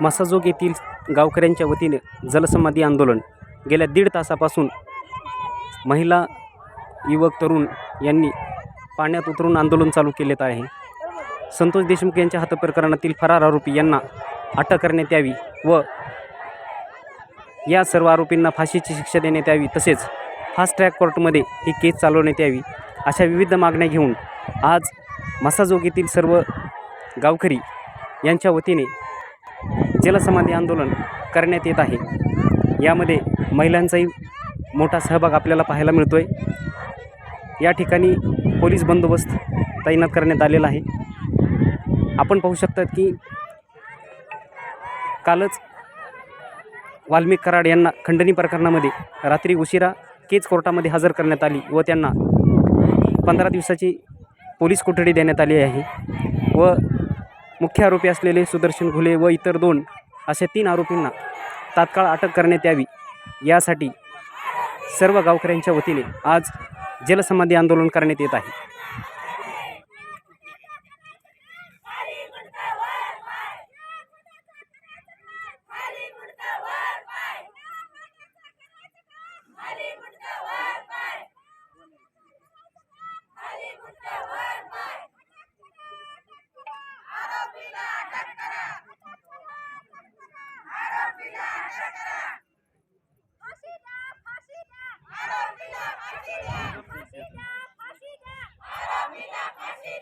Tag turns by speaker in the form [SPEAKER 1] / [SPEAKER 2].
[SPEAKER 1] मसाजोग येथील गावकऱ्यांच्या वतीने जलसमाधी आंदोलन गेल्या दीड तासापासून महिला युवक तरुण यांनी पाण्यात उतरून आंदोलन चालू केलेत आहे. संतोष देशमुख यांच्या हतप्रकरणातील फरार आरोपी यांना अटक करण्यात यावी व या सर्व आरोपींना फाशीची शिक्षा देण्यात यावी तसेच फास्ट ट्रॅक कोर्टमध्ये ही केस चालवण्यात यावी अशा विविध मागण्या घेऊन आज मसाजोग येथील सर्व गावकरी यांच्या वतीने जलसमाधी आंदोलन करण्यात येत आहे. यामध्ये महिलांचाही मोठा सहभाग आपल्याला पाहायला मिळतो आहे या ठिकाणी पोलीस बंदोबस्त तैनात करण्यात आलेला आहे. आपण पाहू शकतात की कालच वाल्मिक कराड यांना खंडणी प्रकरणामध्ये रात्री उशिरा केज कोर्टामध्ये हजर करण्यात आली व त्यांना पंधरा दिवसाची पोलीस कोठडी देण्यात आली आहे व मुख्य आरोपी असलेले सुदर्शन घुले व इतर दोन अशा तीन आरोपींना तात्काळ अटक करण्यात यावी. यासाठी सर्व गावकऱ्यांच्या वतीने आज जलसमाधी आंदोलन करण्यात येत आहे.